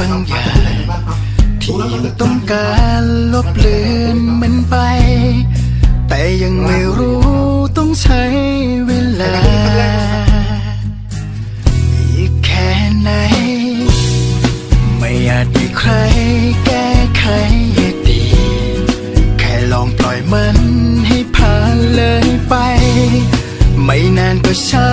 บางอย่าง ที่ยังต้องการลบเลือนมันไป แต่ยังไม่รู้ต้องใช้เวลา อีกแค่ไหน ไม่อาจมีใครแก้ไขให้ดี แค่ลองปล่อยมันให้ผ่านเลยไป ไม่นานก็ช้า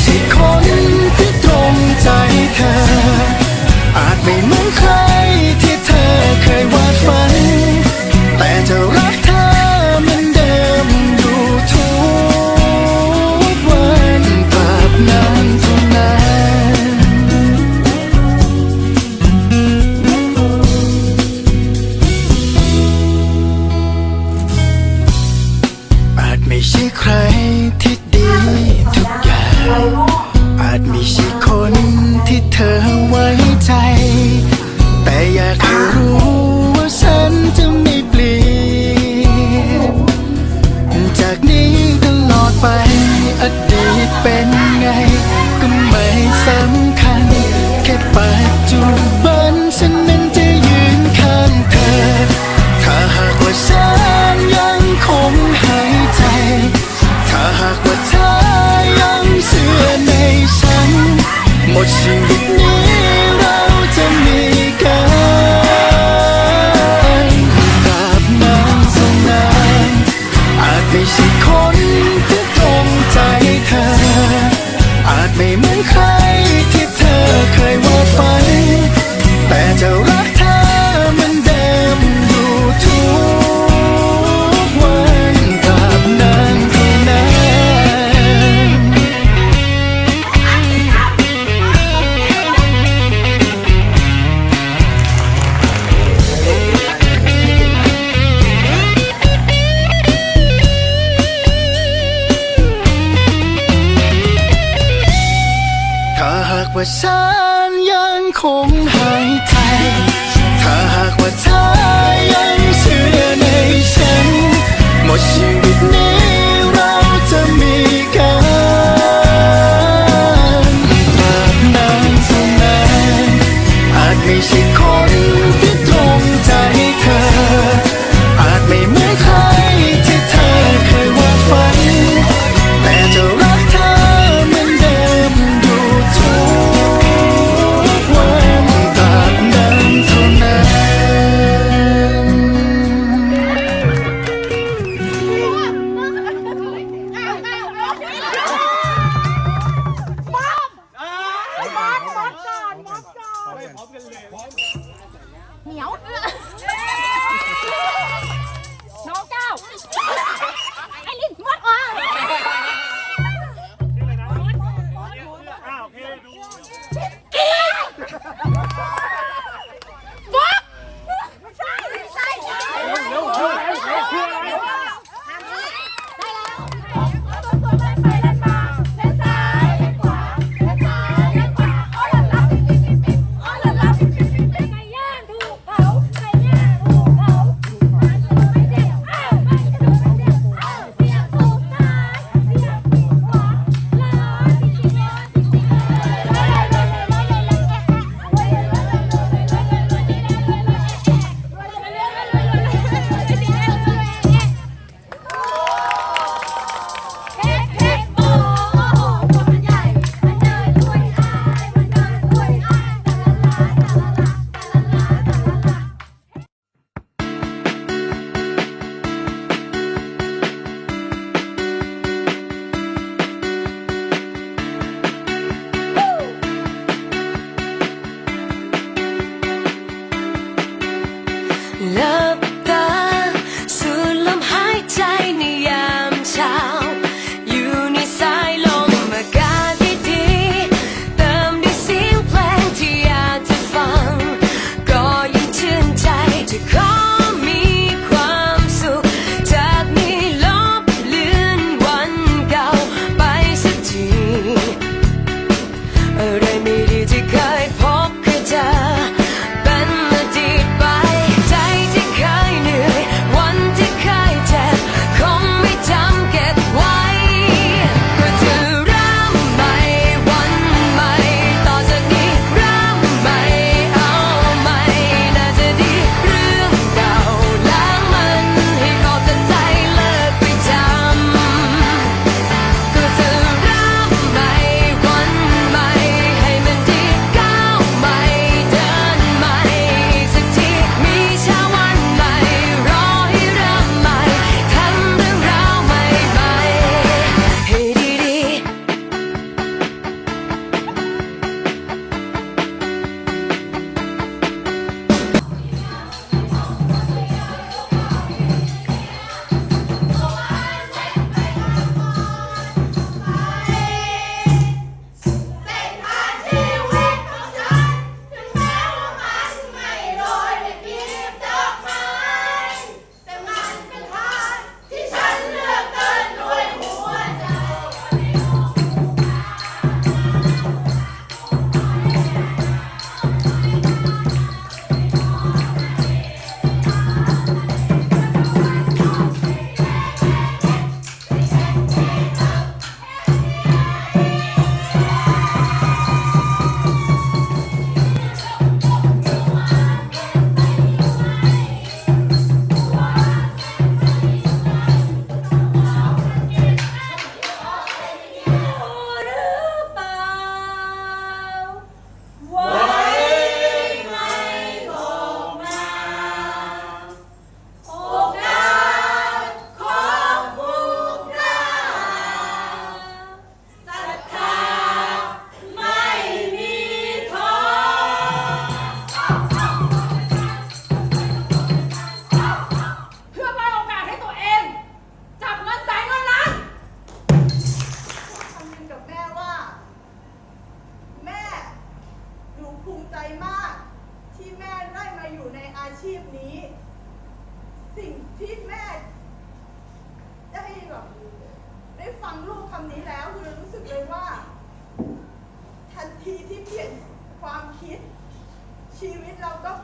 ใช่คนที่ตรงใจเธอ อาจไม่เหมือนใครที่เธอเคยวาดฝัน แต่จะรักเธอเหมือนเดิมอยู่ทุกวันตราบนานเท่านั้นอาจไม่ใช่ใครที่ดีทุกอย่าง อาจไม่ใช่คนที่เธอไว้ใจ แต่อยากให้รู้ว่าฉันจะไม่เปลี่ยน จากนี้ตลอดไปอดีตเป็นไง ก็ไม่สำ ฉันยังคงหายใจ ถ้าหากว่าเธอยังเชื่อในฉัน หมดชีวิตนี้เราจะมีกันตราบนานเท่านั้นอาจไม่ใช่คน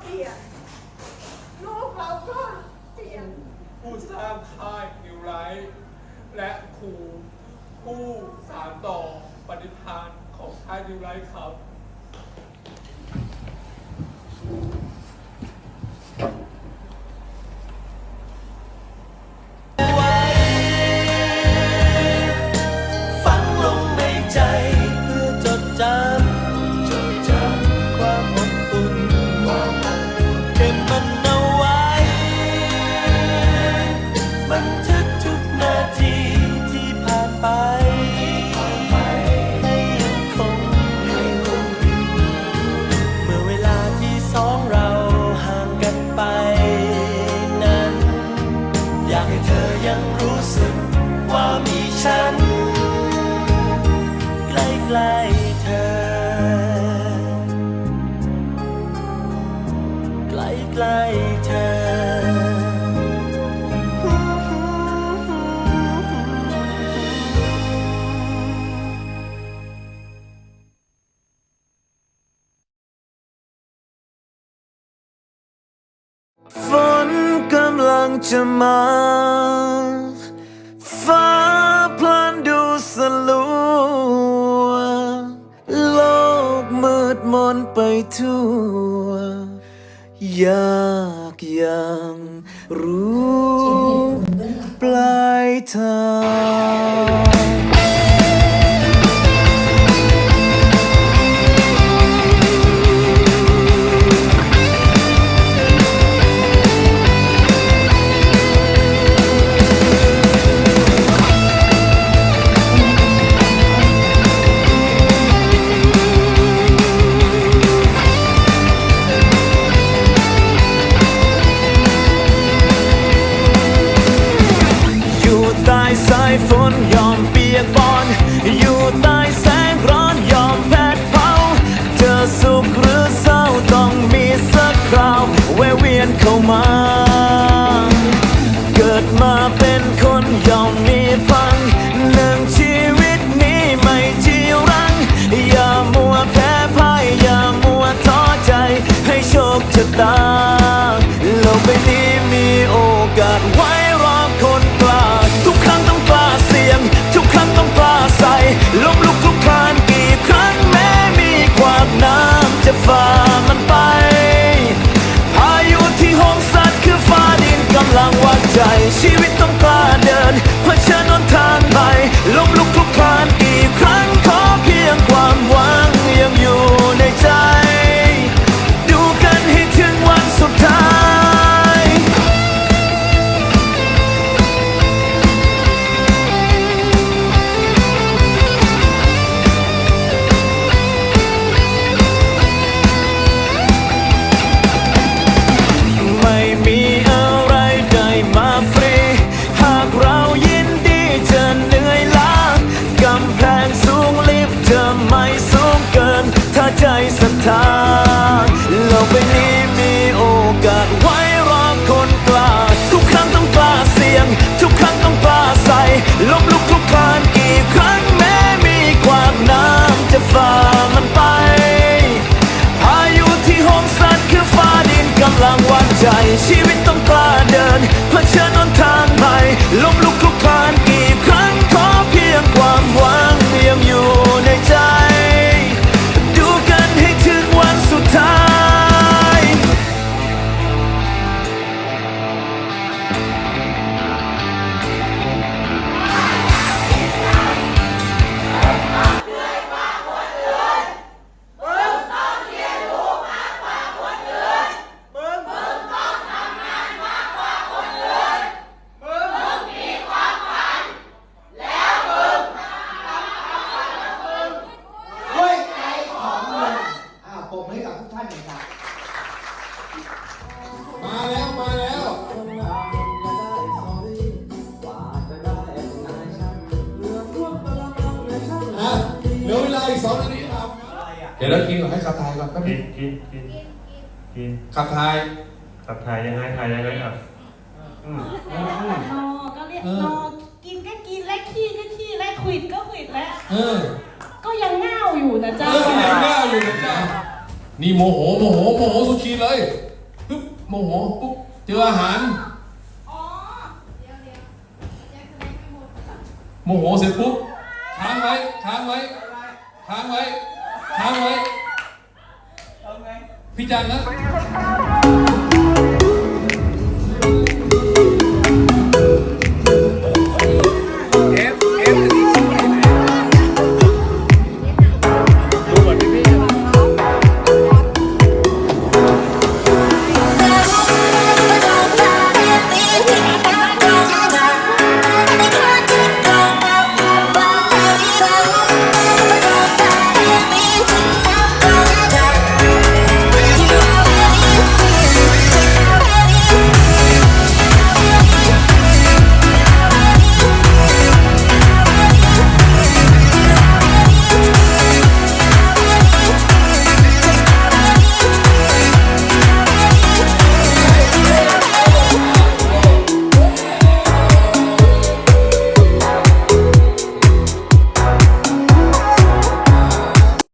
เปลี่ยน ลูกเราก็เปลี่ยน ผู้สร้างค่ายนิวไลท์และครูผู้สานต่อปฏิธานของค่ายนิวไลท์ครับากให้เธอยังรู้สึก ว่ามีฉัน ใกล้ๆเธอ ใกล้ๆเธอ for จะมาฟ้าพลันดูสลัวโลกมืดมนไปทั่ว อยากยังรู้ปลายทางินให้ขับถ่ายก่อนแป๊กินกินกินกินขับถ่าย ขับถ่ายยังไงถ่ายยังไงครับอืมอืรอก็เรียกรอกินก็กินและขี้ก็ขี้และขวิดก็ขวิดและเก็ยังเง่าอยู่นะจ๊ะอที่ไหาอยู่นะจ๊ะนี่โมโหโมโหโมโหสุขีเลยปุ๊บโมโหปุ๊บเจออาหาร อ๋อโมโหเสร็จปุ๊บค้างไว้ค้างไว้ค้างไว้ค้างไว้ พี่จันนะ